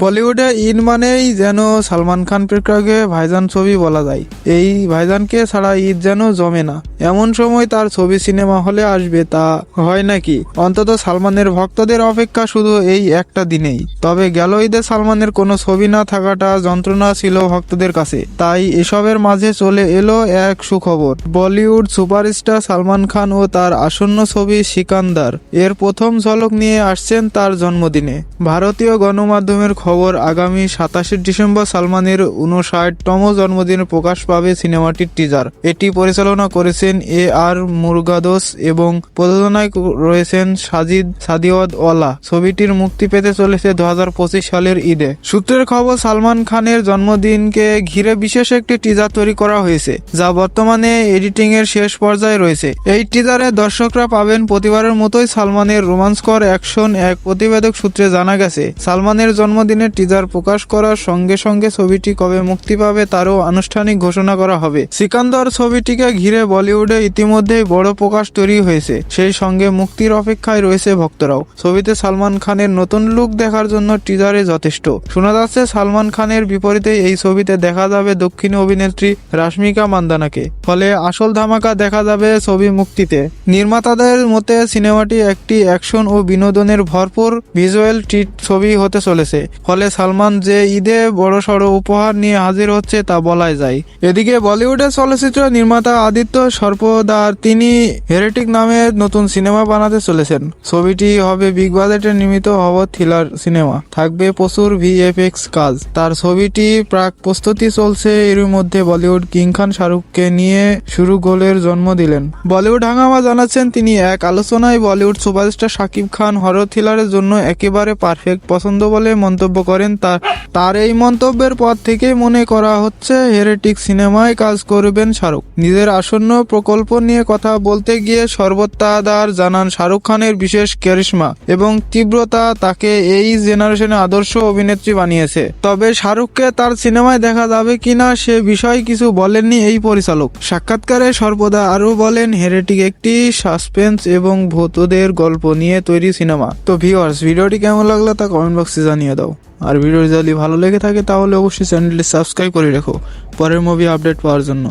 বলিউডে ঈদ মানেই যেন সালমান খান প্রেক্ষাগে ভাইজান ছবি বলা যায়। এই ভাইজানকে ছাড়া ঈদ যেন জমে না। এমন সময় তার ছবি সিনেমা হলে আসবে তা হয় নাকি? অন্তত সালমানের ভক্তদের অপেক্ষা শুধু এই একটা দিনেই। তবে গেল ঈদে সালমানের কোনো ছবি না থাকাটা যন্ত্রণা ছিল ভক্তদের কাছে। তাই এসবের মাঝে চলে এলো এক সুখবর। বলিউড সুপারস্টার সালমান খান ও তার আসন্ন ছবি সিকান্দার। এর প্রথম ঝলক নিয়ে আসছেন তার জন্মদিনে। ভারতীয় গণমাধ্যমের খবর, আগামী সাতাশে ডিসেম্বর সালমানের উনষাটতম জন্মদিনে প্রকাশ পাবে সিনেমাটির টিজার এটি পরিচালনা করেছেন এ আর মুরগাদোস এবং প্রযোজনায় রয়েছেন সাজিদ সাদিওয়াদ ওয়ালা। ছবিটির মুক্তি পেতে চলেছে দু হাজার পঁচিশ সালের ঈদে। সূত্রের খবর, সালমান খানের জন্মদিনকে ঘিরে বিশেষ একটি টিজার তৈরি করা হয়েছে, যা বর্তমানে এডিটিং এর শেষ পর্যায়ে রয়েছে। এই টিজারে দর্শকরা পাবেন প্রতিবারের মতোই সালমানের রোমান্সকর অ্যাকশন, এক প্রতিবেদক সূত্রে জানা গেছে। সালমানের জন্মদিনে টিজার প্রকাশ করার সঙ্গে সঙ্গে ছবিটি কবে মুক্তি পাবে তারও আনুষ্ঠানিক ঘোষণা করা হবে। সিকান্দর ছবিটিকে ঘিরে বলিউডে ইতিমধ্যেই বড় প্রকাশ তৈরি হয়েছে। সেই সঙ্গে মুক্তির অপেক্ষায় রয়েছে ভক্তরাও। ছবিতে সালমান খানের নতুন লুক দেখার জন্য টিজারে যথেষ্ট। শোনা যাচ্ছে সালমান খানের বিপরীতে এই ছবিতে দেখা যাবে দক্ষিণ অভিনেত্রী রাশ্মিকা মান্দানাকে। ফলে আসল ধামাকা দেখা যাবে ছবি মুক্তিতে। নির্মাতাদের মতে, সিনেমাটি একটি অ্যাকশন ও বিনোদনের ভরপুর ভিজুয়াল ট্রিট ছবি হতে চলেছে। ফলে সালমান যে ঈদে বড় সড়ো উপহার নিয়ে হাজির হচ্ছে তা বলাই যায়। এদিকে বলিউডের চলচ্চিত্র নির্মাতা আদিত্য সর্পদার তিনি হেরেটিক নামে নতুন সিনেমা বানাতে চলেছেন। ছবিটি হবে বিগ বাজেটে নির্মিত হব থ্রিলার সিনেমা। থাকবে প্রচুর ভিএফএক্স কাজ। তার ছবিটি প্রাক প্রস্তুতি চলছে, এর মধ্যে বলিউড কিং খান শাহরুখকে নিয়ে শুরু গোলের জন্ম দিলেন। বলিউড হাঙ্গামা জানাচ্ছেন, তিনি এক আলোচনায় বলিউড সুপারস্টার শাকিব খান হরর থ্রিলারের জন্য একেবারে পারফেক্ট পছন্দ বলে মন্তব্য করেন তার তার এই মন্তব্যের পর থেকেই মনে করা হচ্ছে হেরেটিক সিনেমায় কাজ করবেন শাহরুখ। নিজের আসন্ন প্রকল্প নিয়ে কথা বলতে গিয়ে সর্বত্তাদার জানান শাহরুখ খানের বিশেষ ক্যারিশমা এবং তীব্রতা তাকে এই জেনারেশনে আদর্শ অভিনেত্রী বানিয়েছে। তবে শাহরুখকে তার সিনেমায় দেখা যাবে কিনা সে বিষয়ে কিছু বলেননি এই পরিচালক। সাক্ষাৎকারে সর্বদা আরও বলেন, হেরেটিক একটি সাসপেন্স এবং ভূতদের গল্প নিয়ে তৈরি সিনেমা। তো ভিউয়ার্স ভিডিওটি কেমন লাগল তা কমেন্ট বক্সে জানিয়ে দাও। আর ভিডিও যদি ভালো লেগে থাকে, তাহলে অবশ্যই চ্যানেলটি সাবস্ক্রাইব করে রেখো। পরের মুভি আপডেট পাওয়ার জন্য।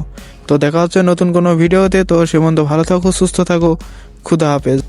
তো দেখা হচ্ছে নতুন কোনো ভিডিওতে, তো সে ভালো থাকো, সুস্থ থাকো। খুদা হাফেজ।